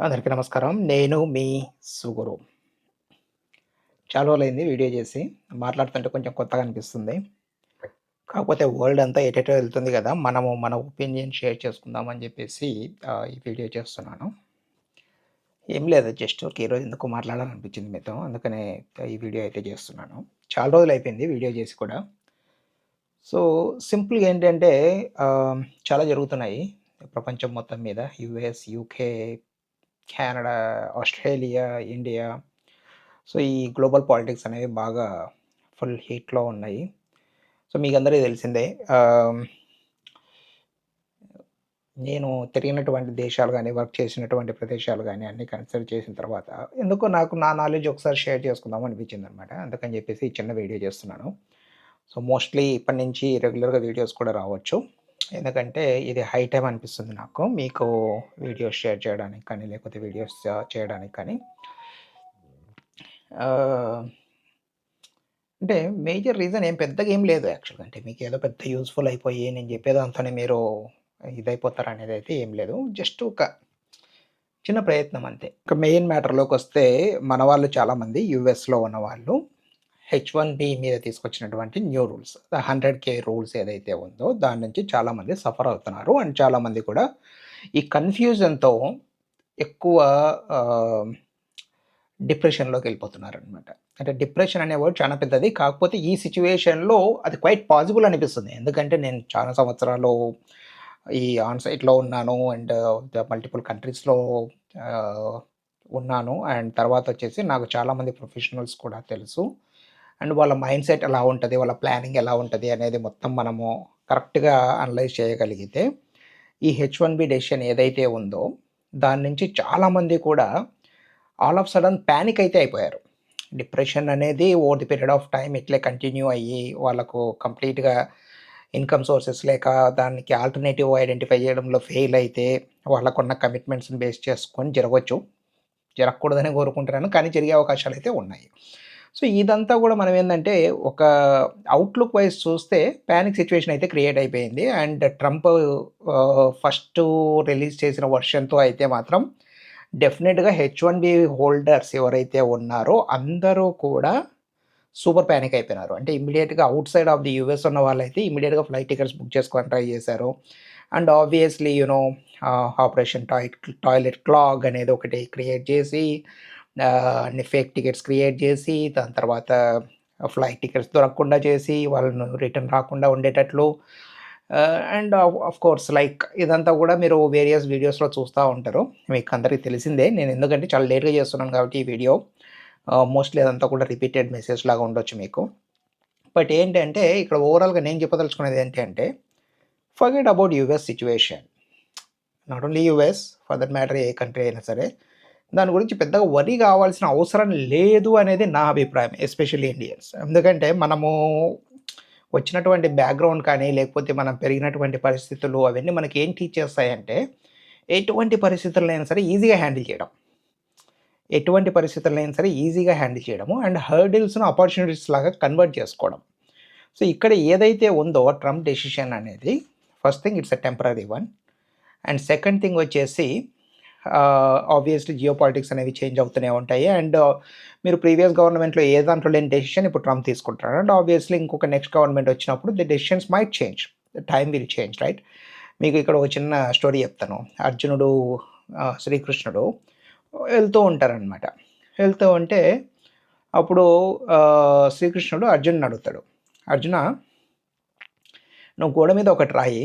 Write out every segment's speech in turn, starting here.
అందరికీ నమస్కారం. నేను మీ సుగురు. చాలా రోజులైంది వీడియో చేసి. మాట్లాడుతుంటే కొంచెం కొత్తగా అనిపిస్తుంది. కాకపోతే వరల్డ్ అంతా ఎటెటో వెళ్తుంది కదా మనము మన ఒపీనియన్ షేర్ చేసుకుందాం అని ఈ వీడియో చేస్తున్నాను. ఏం లేదు జస్ట్ ఒక ఈరోజు ఎందుకో మాట్లాడాలనిపించింది మీతో. అందుకనే ఈ వీడియో అయితే చేస్తున్నాను. చాలా రోజులు అయిపోయింది వీడియో చేసి కూడా. సో, సింపుల్‌గా ఏంటంటే చాలా జరుగుతున్నాయి ప్రపంచం మొత్తం మీద. US, UK, Canada, Australia, India. So, ఈ గ్లోబల్ పాలిటిక్స్ అనేవి బాగా ఫుల్ హీట్‌లో ఉన్నాయి. సో, మీకు అందరికీ తెలిసిందే. నేను తిరిగినటువంటి దేశాలు కానీ వర్క్ చేసినటువంటి ప్రదేశాలు కానీ అన్నీ కన్సిడర్ చేసిన తర్వాత ఎందుకో నాకు నా నాలెడ్జ్ ఒకసారి షేర్ చేసుకుందాం అనిపించిందనమాట. అందుకని చెప్పేసి చిన్న వీడియో చేస్తున్నాను. సో, మోస్ట్‌లీ ఇప్పటి నుంచి రెగ్యులర్‌గా వీడియోస్ కూడా రావచ్చు. ఎందుకంటే ఇది హై టైం అనిపిస్తుంది నాకు. మీకు వీడియోస్ షేర్ చేయడానికి కానీ, లేకపోతే వీడియోస్ చేయడానికి కానీ. అంటే మేజర్ రీజన్ ఏం పెద్దగా ఏం లేదు యాక్చువల్‌గా. అంటే మీకు ఏదో పెద్ద యూస్ఫుల్ అయిపోయి నేను చెప్పేదాంతోనే మీరు ఇదైపోతారు అనేది అయితే ఏం లేదు. జస్ట్ ఒక చిన్న ప్రయత్నం అంతే. ఇక మెయిన్ మ్యాటర్లోకి వస్తే మన వాళ్ళు చాలామంది యూఎస్‌లో ఉన్నవాళ్ళు హెచ్ వన్ బి మీద తీసుకొచ్చినటువంటి న్యూ రూల్స్. 100కే రూల్స్ ఏదైతే ఉందో దాని నుంచి చాలామంది సఫర్ అవుతున్నారు. అండ్ చాలామంది కూడా ఈ కన్‌ఫ్యూజన్‌తో ఎక్కువ డిప్రెషన్లోకి వెళ్ళిపోతున్నారు అనమాట అంటే డిప్రెషన్ అనే వర్డ్ చాలా పెద్దది. కాకపోతే ఈ సిచ్యువేషన్లో అది క్వైట్ పాసిబుల్ అనిపిస్తుంది. ఎందుకంటే నేను చాలా సంవత్సరాలు ఈ ఆన్సైట్లో ఉన్నాను. అండ్ ద మల్టిపుల్ కంట్రీస్‌లో ఉన్నాను. అండ్ తర్వాత వచ్చేసి నాకు చాలామంది ప్రొఫెషనల్స్ కూడా తెలుసు. అండ్ వాళ్ళ మైండ్ సెట్ ఎలా ఉంటుంది వాళ్ళ ప్లానింగ్ ఎలా ఉంటుంది అనేది మొత్తం మనము కరెక్ట్‌గా అనలైజ్ చేయగలిగితే ఈ హెచ్ వన్ బి డెసిషన్ ఏదైతే ఉందో దాని నుంచి చాలామంది కూడా ఆల్ ఆఫ్ సడన్ ప్యానిక్ అయితే అయిపోయారు. డిప్రెషన్ అనేది over the period of time ఇట్లే కంటిన్యూ అయ్యి వాళ్ళకు కంప్లీట్‌గా ఇన్‌కమ్ సోర్సెస్ లేక దానికి ఆల్టర్‌నేటివ్ ఐడెంటిఫై చేయడంలో ఫెయిల్ అయితే వాళ్ళకున్న కమిట్మెంట్స్‌ని బేస్ చేసుకొని జరగవచ్చు జరగకూడదని కోరుకుంటున్నాను. కానీ జరిగే అవకాశాలు అయితే ఉన్నాయి. సో, ఇదంతా కూడా మనం ఏంటంటే ఒక అవుట్‌లుక్ వైజ్ చూస్తే ప్యానిక్ సిచ్యువేషన్ అయితే క్రియేట్ అయిపోయింది. అండ్ ట్రంప్ ఫస్ట్ రిలీజ్ చేసిన వెర్షన్‌తో అయితే మాత్రం డెఫినెట్గా హెచ్ వన్ బి హోల్డర్స్ ఎవరైతే ఉన్నారో అందరూ కూడా సూపర్ ప్యానిక్ అయిపోయినారు. అంటే ఇమీడియట్గా outside of the US ఉన్న వాళ్ళైతే ఇమీడియట్గా ఫ్లైట్ టికెట్స్ బుక్ చేసుకొని ట్రై చేశారు. And obviously you know operation toy toilet clog అనేది ఒకటి క్రియేట్ చేసి ఫేక్ టికెట్స్ క్రియేట్ చేసి దాని తర్వాత ఫ్లైట్ టికెట్స్ దొరకకుండా చేసి వాళ్ళను రిటర్న్ రాకుండా ఉండేటట్లు అండ్ ఆఫ్ కోర్స్ లైక్ ఇదంతా కూడా మీరు వేరియస్ వీడియోస్‌లో చూస్తూ ఉంటారు. మీకు అందరికీ తెలిసిందే. నేను ఎందుకంటే చాలా లేట్‌గా చేస్తున్నాను కాబట్టి ఈ వీడియో. మోస్ట్‌లీ అదంతా కూడా రిపీటెడ్ మెసేజ్ లాగా ఉండొచ్చు మీకు. బట్ ఏంటంటే ఇక్కడ ఓవరాల్‌గా నేను చెప్పదలుచుకునేది ఏంటి అంటే forget about US situation not only US for that matter a country అయినా సరే. దాని గురించి పెద్దగా వరి కావాల్సిన అవసరం లేదు అనేది నా అభిప్రాయం. Especially Indians. ఎందుకంటే మనము వచ్చినటువంటి బ్యాక్‌గ్రౌండ్ కానీ, లేకపోతే మనం పెరిగినటువంటి పరిస్థితులు అవన్నీ మనకి ఏం టీచ్ చేస్తాయంటే ఎటువంటి పరిస్థితులైనా సరే ఈజీగా హ్యాండిల్ చేయడం. ఎటువంటి పరిస్థితులైనా సరే ఈజీగా హ్యాండిల్ చేయడము అండ్ హర్డిల్స్‌ను ఆపర్చునిటీస్ లాగా కన్వర్ట్ చేసుకోవడం. సో, ఇక్కడ ఏదైతే ఉందో ట్రంప్ డెసిషన్ అనేది first thing it's a temporary one. And second thing వచ్చేసి ఆబ్వియస్‌లీ జియో పాలిటిక్స్ అనేవి చేంజ్ అవుతూనే ఉంటాయి. అండ్ మీరు ప్రీవియస్ గవర్నమెంట్‌లో ఏ దాంట్లో లేని డెసిషన్ ఇప్పుడు ట్రంప్ తీసుకుంటారు అండ్ ఆబ్వియస్‌లీ ఇంకొక నెక్స్ట్ గవర్నమెంట్ వచ్చినప్పుడు the decisions might change. Time will change right. మీకు ఇక్కడ ఒక చిన్న స్టోరీ చెప్తాను. అర్జునుడు శ్రీకృష్ణుడు వెళ్తూ ఉంటారనమాట. వెళ్తూ ఉంటే అప్పుడు శ్రీకృష్ణుడు అర్జున్ అడుగుతాడు. అర్జున నువ్వు గోడ మీద ఒకటి రాయి.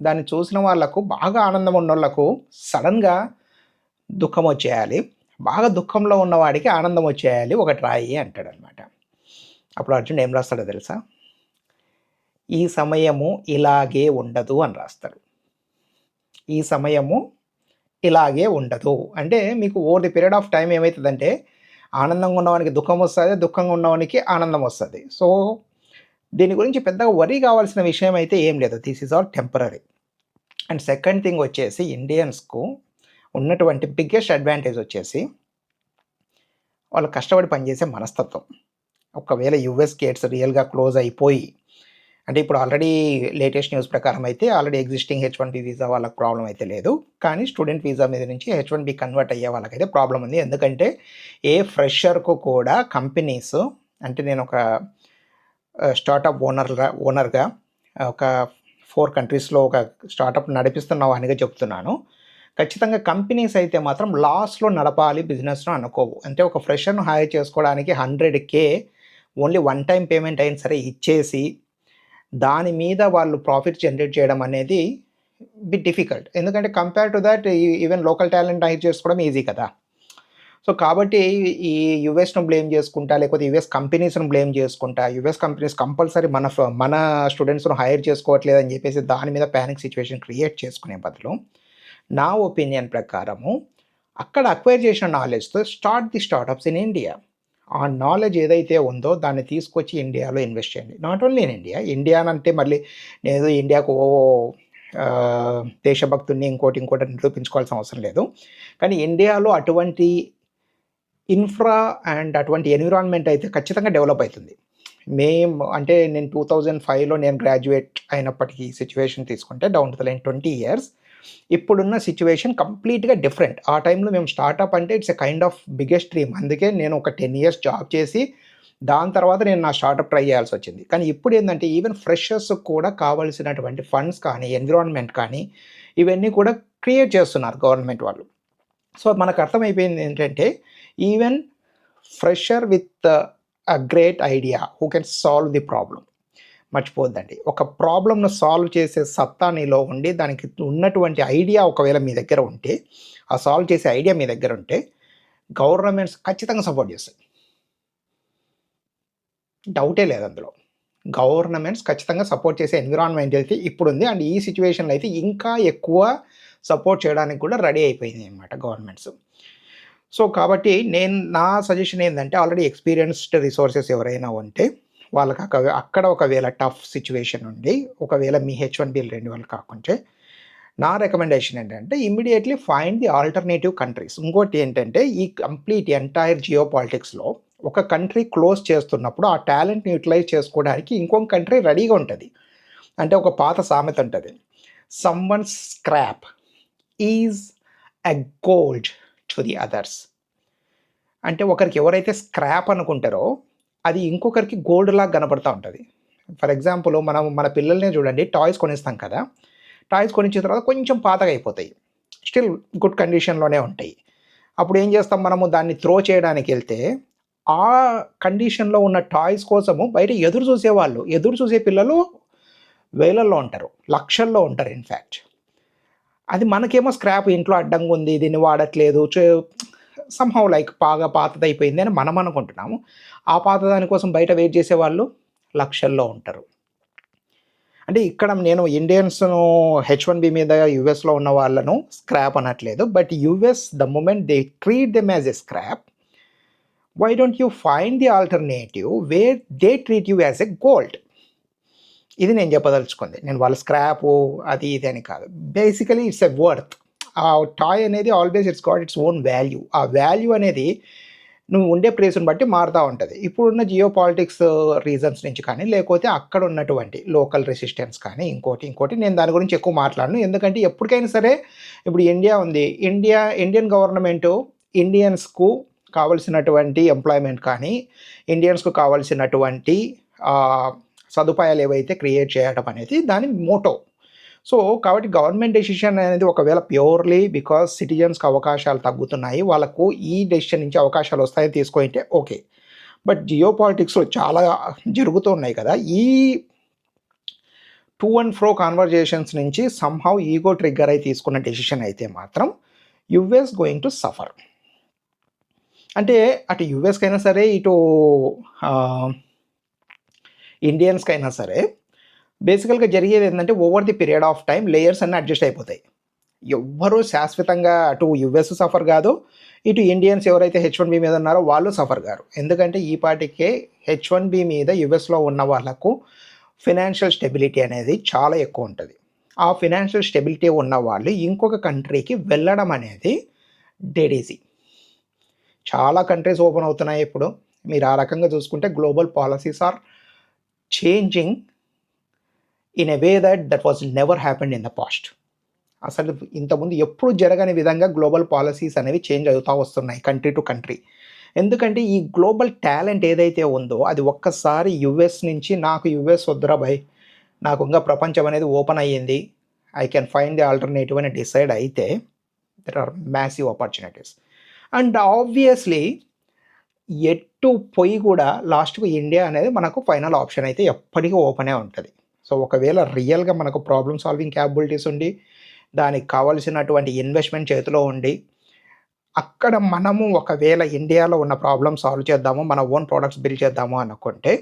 దాన్ని చూసిన వాళ్ళకు బాగా ఆనందం ఉన్న వాళ్ళకు సడన్గా దుఃఖం వచ్చేయాలి. బాగా దుఃఖంలో ఉన్నవాడికి ఆనందం వచ్చేయాలి. ఒకటి రాయి అంటాడనమాట. అప్పుడు అర్జునుడు ఏం రాస్తాడో తెలుసా? ఈ సమయము ఇలాగే ఉండదు అని రాస్తాడు. ఈ సమయము ఇలాగే ఉండదు. అంటే మీకు over the period of time ఏమవుతుందంటే ఆనందంగా ఉన్నవానికి దుఃఖం వస్తుంది దుఃఖంగా ఉన్నవానికి ఆనందం వస్తుంది సో, దీని గురించి పెద్దగా వరీ కావాల్సిన విషయం అయితే ఏం లేదు. This is all temporary. And second thing వచ్చేసి ఇండియన్స్‌కు ఉన్నటువంటి బిగ్గెస్ట్ అడ్వాంటేజ్ వచ్చేసి వాళ్ళు కష్టపడి పనిచేసే మనస్తత్వం. ఒకవేళ యూఎస్ గేట్స్ రియల్‌గా క్లోజ్ అయిపోయి అంటే ఇప్పుడు ఆల్రెడీ లేటెస్ట్ న్యూస్ ప్రకారం అయితే already existing H one B visa వాళ్ళకి ప్రాబ్లం అయితే లేదు. కానీ స్టూడెంట్ వీసా మీద నుంచి హెచ్ వన్ బి కన్వర్ట్ అయ్యే వాళ్ళకైతే ప్రాబ్లం ఉంది. ఎందుకంటే ఏ ఫ్రెషర్కు కూడా కంపెనీస్ అంటే నేను ఒక స్టార్టప్ ఓనర్గా ఓనర్గా ఒక ఫోర్ కంట్రీస్లో ఒక స్టార్టప్ నడిపిస్తున్నావు అనిగా చెప్తున్నాను. ఖచ్చితంగా కంపెనీస్ అయితే మాత్రం లాస్లో నడపాలి బిజినెస్ను అనుకోవు. అంటే ఒక ఫ్రెషర్ను హైర్ చేసుకోవడానికి hundred K only one time payment అయిన సరే ఇచ్చేసి దాని మీద వాళ్ళు ప్రాఫిట్ జనరేట్ చేయడం అనేది బిట్ డిఫికల్ట్ ఎందుకంటే compare to that even local talent hire చేసుకోవడం ఈజీ కదా. సో కాబట్టి ఈ యుఎస్ను బ్లేమ్ చేసుకుంటా లేకపోతే యుఎస్ కంపెనీస్ను బ్లేమ్ చేసుకుంటా యుఎస్ కంపెనీస్ కంపల్సరీ మన మన స్టూడెంట్స్ను హైర్ చేసుకోవట్లేదు అని చెప్పేసి దాని మీద ప్యానిక్ సిచ్యువేషన్ క్రియేట్ చేసుకునే బదులు నా ఒపీనియన్ ప్రకారము అక్కడ అక్వైర్ చేసిన నాలెడ్జ్తో start the startups in India ఆ నాలెడ్జ్ ఏదైతే ఉందో దాన్ని తీసుకొచ్చి ఇండియాలో ఇన్వెస్ట్ చేయండి. Not only in India India అంటే మళ్ళీ నేను ఇండియాకు ఓ దేశభక్తుని ఇంకోటి ఇంకోటి నిరూపించుకోవాల్సిన అవసరం లేదు. కానీ ఇండియాలో అటువంటి ఇన్ఫ్రా అండ్ అటువంటి ఎన్విరాన్మెంట్ అయితే ఖచ్చితంగా డెవలప్ అవుతుంది. మేం అంటే నేను టూ థౌజండ్ ఫైవ్లో నేను గ్రాడ్యుయేట్ అయినప్పటికీ సిచ్యువేషన్ తీసుకుంటే down to the line twenty years ఇప్పుడున్న సిచ్యువేషన్ కంప్లీట్గా డిఫరెంట్ ఆ టైంలో మేము స్టార్టప్ అంటే it's a kind of biggest dream అందుకే నేను ఒక టెన్ ఇయర్స్ జాబ్ చేసి దాని తర్వాత నేను నా స్టార్టప్ ట్రై చేయాల్సి వచ్చింది. కానీ ఇప్పుడు ఏంటంటే ఈవెన్ ఫ్రెషర్స్ కూడా కావాల్సినటువంటి ఫండ్స్ కానీ ఎన్విరాన్మెంట్ కానీ ఇవన్నీ కూడా క్రియేట్ చేస్తున్నారు గవర్నమెంట్ వాళ్ళు. సో మనకు అర్థమైపోయింది ఏంటంటే even fresher with a great idea who can solve the problem మర్చిపోద్దండి ఒక ప్రాబ్లమ్ను సాల్వ్ చేసే సత్తా నీలో ఉండి దానికి ఉన్నటువంటి ఐడియా ఒకవేళ మీ దగ్గర ఉంటే ఆ సాల్వ్ చేసే ఐడియా మీ దగ్గర ఉంటే గవర్నమెంట్స్ ఖచ్చితంగా సపోర్ట్ చేస్తాయి. డౌటే లేదు అందులో. గవర్నమెంట్స్ ఖచ్చితంగా సపోర్ట్ చేసే ఎన్విరాన్మెంట్ అయితే ఇప్పుడు ఉంది అండ్ ఈ సిచ్యువేషన్లో అయితే ఇంకా ఎక్కువ సపోర్ట్ చేయడానికి కూడా రెడీ అయిపోయింది అనమాట గవర్నమెంట్స్. సో కాబట్టి నేను నా సజెషన్ ఏంటంటే ఆల్రెడీ ఎక్స్పీరియన్స్డ్ రిసోర్సెస్ ఎవరైనా ఉంటే వాళ్ళకి అక్క అక్కడ ఒకవేళ టఫ్ సిచ్యువేషన్ ఉండి ఒకవేళ మీ హెచ్ వన్ బిల్ రెండు వాళ్ళు కాకుంటే నా రికమెండేషన్ ఏంటంటే immediately find the alternative countries ఇంకోటి ఏంటంటే ఈ కంప్లీట్ ఎంటైర్ జియో పాలిటిక్స్లో ఒక కంట్రీ క్లోజ్ చేస్తున్నప్పుడు ఆ టాలెంట్ని యూటిలైజ్ చేసుకోవడానికి ఇంకొక కంట్రీ రెడీగా ఉంటుంది. అంటే ఒక పాత సామెత ఉంటుంది. Someone scrap is a gold to the others అంటే ఒకరికి ఎవరైతే స్క్రాప్ అనుకుంటారో అది ఇంకొకరికి గోల్డ్ లాగా కనపడతా ఉంటుంది. ఫర్ ఎగ్జాంపుల్ మనం మన పిల్లల్ని చూడండి టాయ్స్ కొనిస్తాం కదా. టాయ్స్ కొనిచ్చిన తర్వాత కొంచెం పాతగా అయిపోతాయి స్టిల్ గుడ్ కండిషన్లోనే ఉంటాయి. అప్పుడు ఏం చేస్తాం మనము దాన్ని త్రో చేయడానికి వెళ్తే ఆ కండిషన్లో ఉన్న టాయ్స్ కోసము బయట ఎదురు చూసేవాళ్ళు ఎదురు చూసే పిల్లలు వేలల్లో ఉంటారు. లక్షల్లో ఉంటారు ఇన్ఫ్యాక్ట్ అది మనకేమో స్క్రాప్ ఇంట్లో అడ్డంగా ఉంది దీన్ని వాడట్లేదు సంహౌ లైక్ బాగా పాతదైపోయింది అని మనం అనుకుంటున్నాము. ఆ పాత దానికోసం బయట వెయిట్ చేసే వాళ్ళు లక్షల్లో ఉంటారు. అంటే ఇక్కడ నేను ఇండియన్స్ను హెచ్ వన్ బి మీద యుఎస్లో ఉన్న వాళ్ళను స్క్రాప్ అనట్లేదు. But US the moment they treat them as a scrap why don't you find the alternative where they treat you as a gold ఇది నేను చెప్పదలుచుకుంది. నేను వాళ్ళ స్క్రాప్ అది ఇది అని కాదు. బేసికలీ ఇట్స్ ఎ వర్త్ ఆ టాయ్ అనేది always it's got its own value ఆ వాల్యూ అనేది నువ్వు ఉండే ప్లేస్ని బట్టి మారుతూ ఉంటుంది. ఇప్పుడున్న జియో పాలిటిక్స్ రీజన్స్ నుంచి కానీ లేకపోతే అక్కడ ఉన్నటువంటి లోకల్ రెసిస్టెన్స్ కానీ ఇంకోటి ఇంకోటి నేను దాని గురించి ఎక్కువ మాట్లాడను. ఎందుకంటే ఎప్పటికైనా సరే ఇప్పుడు ఇండియా ఉంది. ఇండియా ఇండియన్ గవర్నమెంట్ ఇండియన్స్కు కావలసినటువంటి ఎంప్లాయ్మెంట్ కానీ ఇండియన్స్కు కావలసినటువంటి సదుపాయాలు ఏవైతే క్రియేట్ చేయడం అనేది దాని మోటో సో కాబట్టి గవర్నమెంట్ డెసిషన్ అనేది ఒకవేళ ప్యూర్లీ బికాస్ సిటిజన్స్కి అవకాశాలు తగ్గుతున్నాయి వాళ్ళకు ఈ డెసిషన్ నుంచి అవకాశాలు వస్తాయని తీసుకుంటే ఓకే. బట్ జియో పాలిటిక్స్లో చాలా జరుగుతున్నాయి కదా ఈ టూ అండ్ ఫ్రో కాన్వర్జేషన్స్ నుంచి సంహౌ ఈగో ట్రిగ్గర్ అయి తీసుకున్న డెసిషన్ అయితే మాత్రం యుఎస్ గోయింగ్ టు సఫర్. అంటే అటు యుఎస్కైనా సరే ఇటు ఇండియన్స్కైనా సరే బేసికల్గా జరిగేది ఏంటంటే over the period of time layers అన్నీ అడ్జస్ట్ అయిపోతాయి. ఎవ్వరూ శాశ్వతంగా అటు యుఎస్ సఫర్ కాదు ఇటు ఇండియన్స్ ఎవరైతే హెచ్ వన్ బి మీద ఉన్నారో వాళ్ళు సఫర్ గారు ఎందుకంటే ఈ పాటికే హెచ్ వన్ బి మీద యుఎస్లో ఉన్న వాళ్ళకు ఫినాన్షియల్ స్టెబిలిటీ అనేది చాలా ఎక్కువ ఉంటుంది. ఆ ఫినాన్షియల్ స్టెబిలిటీ ఉన్న వాళ్ళు ఇంకొక కంట్రీకి వెళ్ళడం అనేది డెడ్ ఈజీ చాలా కంట్రీస్ ఓపెన్ అవుతున్నాయి ఇప్పుడు. మీరు ఆ రకంగా చూసుకుంటే global policies are changing in a way that that was never happened in the past అసలు ఇంతకుముందు ఎప్పుడు జరగని విధంగా గ్లోబల్ పాలసీస్ అనేవి చేంజ్ అవుతూ వస్తున్నాయి కంట్రీ టు కంట్రీ ఎందుకంటే ఈ గ్లోబల్ టాలెంట్ ఏదైతే ఉందో అది ఒక్కసారి యుఎస్ నుంచి నాకు యుఎస్ వద్దురా భయ్ నాకు ఇంకా ప్రపంచం అనేది ఓపెన్ అయ్యింది I can find the alternative అని డిసైడ్ అయితే there are massive opportunities and obviously ఎటు పోయి కూడా లాస్ట్కు ఇండియా అనేది మనకు ఫైనల్ ఆప్షన్ అయితే ఎప్పటికీ ఓపెనే ఉంటుంది. సో ఒకవేళ రియల్గా మనకు ప్రాబ్లమ్ సాల్వింగ్ క్యాపబిలిటీస్ ఉండి దానికి కావాల్సినటువంటి ఇన్వెస్ట్మెంట్ చేతిలో ఉండి అక్కడ మనము ఒకవేళ ఇండియాలో ఉన్న ప్రాబ్లమ్ సాల్వ్ చేద్దాము మన ఓన్ ప్రోడక్ట్స్ బిల్డ్ చేద్దాము అనుకుంటే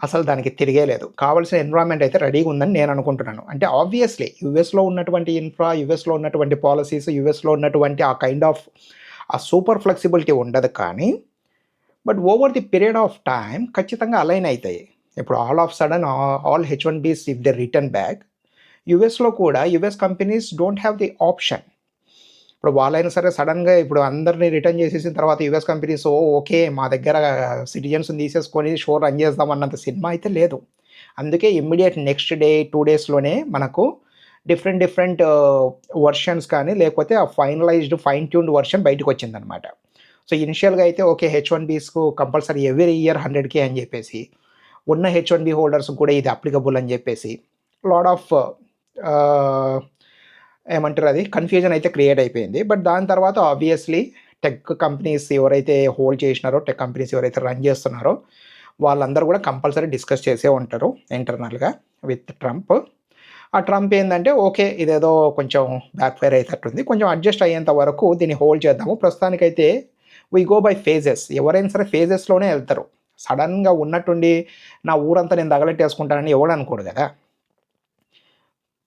అసలు దానికి తిరిగే లేదు. కావాల్సిన ఎన్విరాన్మెంట్ అయితే రెడీగా ఉందని నేను అనుకుంటున్నాను. అంటే ఆబ్వియస్లీ యుఎస్లో ఉన్నటువంటి ఇన్ఫ్రా యుఎస్లో ఉన్నటువంటి పాలసీస్ యుఎస్లో ఉన్నటువంటి ఆ కైండ్ ఆఫ్ ఆ సూపర్ ఫ్లెక్సిబిలిటీ ఉండదు కానీ but over the period of time ఖచ్చితంగా అలైన్ అవుతాయి. ఇప్పుడు all of sudden all H one Bs if they return back యుఎస్లో కూడా US companies don't have the option ఇప్పుడు వాళ్ళైనా సరే సడన్గా ఇప్పుడు అందరినీ రిటర్న్ చేసేసిన తర్వాత యుఎస్ కంపెనీస్ ఓ ఓకే మా దగ్గర సిటిజన్స్ని తీసేసుకొని షో రన్ చేద్దాం అన్నంత సినిమా అయితే లేదు. అందుకే ఇమ్మీడియట్ నెక్స్ట్ డే టూ డేస్లోనే మనకు డిఫరెంట్ డిఫరెంట్ వర్షన్స్ కానీ లేకపోతే ఆ ఫైనలైజ్డ్ ఫైన్ ట్యూన్డ్ వర్షన్ బయటకు వచ్చిందనమాట సో ఇనిషియల్గా అయితే ఓకే హెచ్ వన్ బీస్కు కంపల్సరీ ఎవ్రీ ఇయర్ హండ్రెడ్కే అని చెప్పేసి ఉన్న హెచ్ వన్ బి హోల్డర్స్ కూడా ఇది అప్లికబుల్ అని చెప్పేసి లాడ్ ఆఫ్ uh, ఏమంటారు అది? కన్ఫ్యూజన్ అయితే క్రియేట్ అయిపోయింది. బట్ దాని తర్వాత ఆబ్వియస్లీ టెక్ కంపెనీస్ ఎవరైతే హోల్డ్ చేసినారో టెక్ కంపెనీస్ ఎవరైతే రన్ చేస్తున్నారో వాళ్ళందరూ కూడా కంపల్సరీ డిస్కస్ చేసే ఉంటారు ఇంటర్నల్గా విత్ ట్రంప్ ఆ ట్రంప్ ఏంటంటే ఓకే ఇదేదో కొంచెం బ్యాక్ ఫైర్ అయ్యేటట్టుంది కొంచెం అడ్జస్ట్ అయ్యేంత వరకు దీన్ని హోల్డ్ చేద్దాము. ప్రస్తుతానికైతే వీ గో బై ఫేజెస్ ఎవరైనా సరే ఫేజెస్లోనే వెళ్తారు. సడన్గా ఉన్నట్టుండి నా ఊరంతా నేను తగలెట్టేసుకుంటానని ఎవడు అనుకోడు కదా.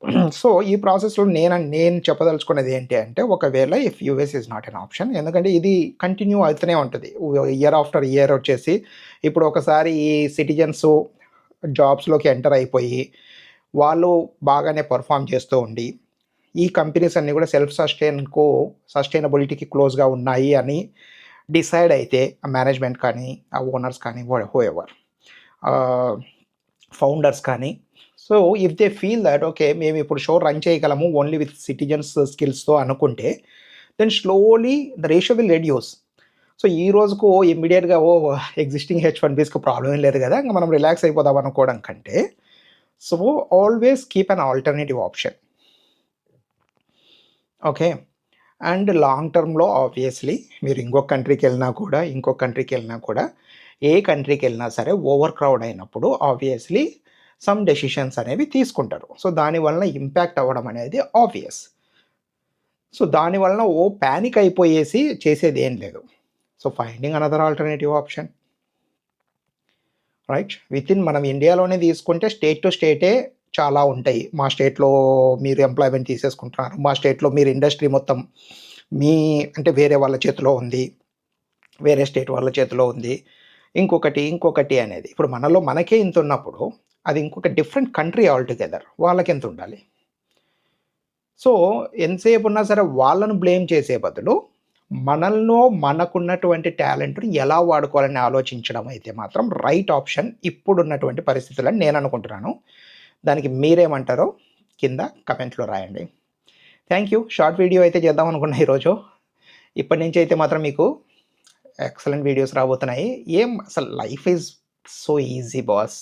సో ఈ ప్రాసెస్లో నేను నేను చెప్పదలుచుకున్నది ఏంటి అంటే ఒకవేళ if US is not an option ఎందుకంటే ఇది కంటిన్యూ అవుతూనే ఉంటుంది. ఇయర్ ఆఫ్టర్ ఇయర్ వచ్చేసి ఇప్పుడు ఒకసారి ఈ సిటిజన్స్ జాబ్స్లోకి ఎంటర్ అయిపోయి వాళ్ళు బాగానే పర్ఫామ్ చేస్తూ ఉండి ఈ కంపెనీస్ అన్నీ కూడా సెల్ఫ్ సస్టైన్కు సస్టైనబిలిటీకి క్లోజ్గా ఉన్నాయి అని డిసైడ్ అయితే ఆ మేనేజ్మెంట్ కానీ ఆ ఓనర్స్ కానీ హో ఎవర్ ఫౌండర్స్ కానీ. So if they feel that okay మేము ఇప్పుడు షో రన్ చేయగలము ఓన్లీ విత్ సిటిజన్స్ స్కిల్స్తో అనుకుంటే then slowly the ratio will reduce. So ఈ రోజుకు ఇమ్మీడియట్గా ఓ ఎగ్జిస్టింగ్ హెచ్ వన్ బీస్కి ప్రాబ్లం లేదు కదా ఇంకా మనం రిలాక్స్ అయిపోదాం అనుకోవడం కంటే so always keep on alternative option. Okay? And long టర్మ్లో ఆబ్వియస్లీ మీరు ఇంకొక కంట్రీకి వెళ్ళినా కూడా ఇంకొక కంట్రీకి వెళ్ళినా కూడా ఏ కంట్రీకి వెళ్ళినా సరే ఓవర్ క్రౌడ్ అయినప్పుడు ఆబ్వియస్లీ సమ్ డెసిషన్స్ అనేవి తీసుకుంటారు. సో దానివల్ల ఇంపాక్ట్ అవ్వడం అనేది ఆబ్వియస్. సో దానివల్ల ఓ ప్యానిక్ అయిపోయేసి చేసేది ఏం లేదు. So finding another alternative option. Right? With in మనం ఇండియాలోనే తీసుకుంటే స్టేట్ టు స్టేటే చాలా ఉంటాయి. మా స్టేట్లో మీరు ఎంప్లాయ్మెంట్ తీసేసుకుంటున్నారు. మా స్టేట్లో మీరు ఇండస్ట్రీ మొత్తం మీ అంటే వేరే వాళ్ళ చేతిలో ఉంది. వేరే స్టేట్ వాళ్ళ చేతిలో ఉంది. ఇంకొకటి ఇంకొకటి అనేది ఇప్పుడు మనలో మనకే ఇంత ఉన్నప్పుడు అది ఇంకొక డిఫరెంట్ కంట్రీ ఆల్టుగెదర్. వాళ్ళకి ఎంత ఉండాలి? సో ఎంతసేపు ఉన్నా సరే వాళ్ళను బ్లేమ్ చేసే బదులు మనల్లో మనకున్నటువంటి టాలెంట్ని ఎలా వాడుకోవాలని ఆలోచించడం అయితే మాత్రం రైట్ ఆప్షన్ ఇప్పుడున్నటువంటి పరిస్థితులని నేను అనుకుంటున్నాను. దానికి మీరేమంటారో కింద కమెంట్లో రాయండి. థ్యాంక్ యూ షార్ట్ వీడియో అయితే చేద్దాం అనుకున్నా ఈరోజు. ఇప్పటి నుంచి అయితే మాత్రం మీకు ఎక్సలెంట్ వీడియోస్ రాబోతున్నాయి. ఏం అసలు life is so easy boss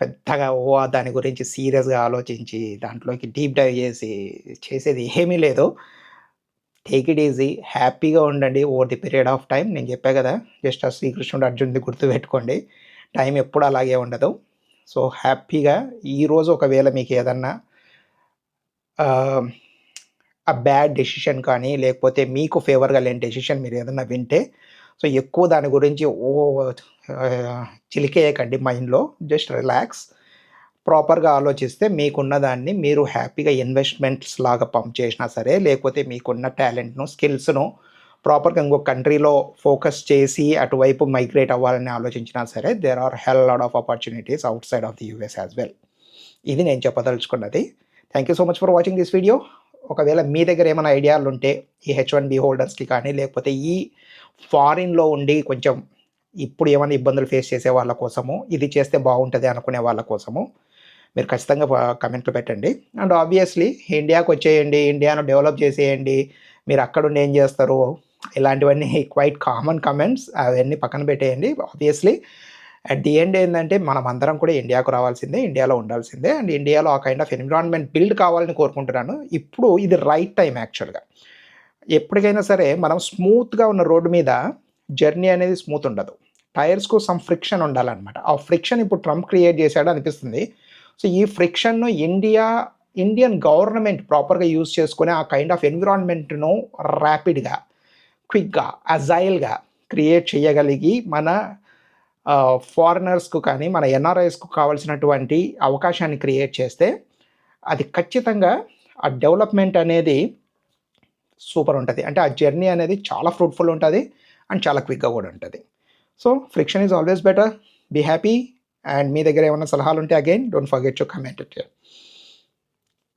పెద్దగా ఓ దాని గురించి సీరియస్గా ఆలోచించి దాంట్లోకి డీప్ డైవ్ చేసి చేసేది ఏమీ లేదు. టేక్ ఇట్ ఈజీ హ్యాపీగా ఉండండి over the period of time నేను చెప్పా కదా జస్ట్ ఆ శ్రీకృష్ణుడు అర్జునుడి గుర్తు పెట్టుకోండి టైం ఎప్పుడు అలాగే ఉండదు. సో హ్యాపీగా ఈరోజు ఒకవేళ మీకు ఏదన్నా ఆ బ్యాడ్ డెసిషన్ కానీ లేకపోతే మీకు ఫేవర్గా లేని డెసిషన్ మీరు ఏదన్నా వింటే సో ఎక్కువ దాని గురించి ఓ చిలికేయకండి మైండ్లో. Just relax. ప్రాపర్గా ఆలోచిస్తే మీకున్న దాన్ని మీరు హ్యాపీగా ఇన్వెస్ట్మెంట్స్ లాగా పంప్ చేసినా సరే లేకపోతే మీకున్న టాలెంట్ను స్కిల్స్ను ప్రాపర్గా ఇంకొక కంట్రీలో ఫోకస్ చేసి అటువైపు మైగ్రేట్ అవ్వాలని ఆలోచించినా సరే there are hell lot of opportunities outside of the US as well ఇది నేను చెప్పదలుచుకున్నది. Thank you so much for watching this video ఒకవేళ మీ దగ్గర ఏమైనా ఐడియాలు ఉంటే ఈ హెచ్ వన్ బి హోల్డర్స్కి కానీ లేకపోతే ఈ ఫారిన్లో ఉండి కొంచెం ఇప్పుడు ఏమైనా ఇబ్బందులు ఫేస్ చేసే వాళ్ళ కోసము ఇది చేస్తే బాగుంటుంది అనుకునే వాళ్ళ కోసము మీరు ఖచ్చితంగా కమెంట్లు పెట్టండి. అండ్ ఆబ్వియస్లీ ఇండియాకి వచ్చేయండి ఇండియాను డెవలప్ చేసేయండి. మీరు అక్కడుండి ఏం చేస్తారు? ఇలాంటివన్నీ క్వైట్ కామన్ కమెంట్స్ అవన్నీ పక్కన పెట్టేయండి ఆబ్వియస్లీ అట్ ది ఎండ్ ఏంటంటే మనం అందరం కూడా ఇండియాకు రావాల్సిందే ఇండియాలో ఉండాల్సిందే. అండ్ ఇండియాలో ఆ కైండ్ ఆఫ్ ఎన్విరాన్మెంట్ బిల్డ్ కావాలని కోరుకుంటున్నాను. ఇప్పుడు ఇది రైట్ టైం యాక్చువల్గా ఎప్పటికైనా సరే మనం స్మూత్గా ఉన్న రోడ్డు మీద జర్నీ అనేది స్మూత్ ఉండదు. టైర్స్కు సమ్ ఫ్రిక్షన్ ఉండాలన్నమాట. ఆ ఫ్రిక్షన్ ఇప్పుడు ట్రంప్ క్రియేట్ చేశాడు అనిపిస్తుంది. సో ఈ ఫ్రిక్షన్ను ఇండియా ఇండియన్ గవర్నమెంట్ ప్రాపర్గా యూజ్ చేసుకుని ఆ కైండ్ ఆఫ్ ఎన్విరాన్మెంట్ను ర్యాపిడ్గా క్విక్గా అజైల్గా క్రియేట్ చేయగలిగి మన ఫారినర్స్కు కానీ మన ఎన్ఆర్ఐస్కు కావాల్సినటువంటి అవకాశాన్ని క్రియేట్ చేస్తే అది ఖచ్చితంగా ఆ డెవలప్మెంట్ అనేది సూపర్ ఉంటుంది. అంటే ఆ జర్నీ అనేది చాలా ఫ్రూట్ఫుల్ ఉంటుంది అండ్ చాలా క్విక్గా కూడా ఉంటుంది. So friction is always better. Be happy and మీ దగ్గర ఏమైనా సలహాలు ఉంటే again don't forget to comment it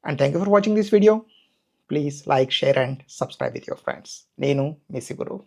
and thank you for watching this video. Please like share and subscribe with your friends నేను మీ సిగురు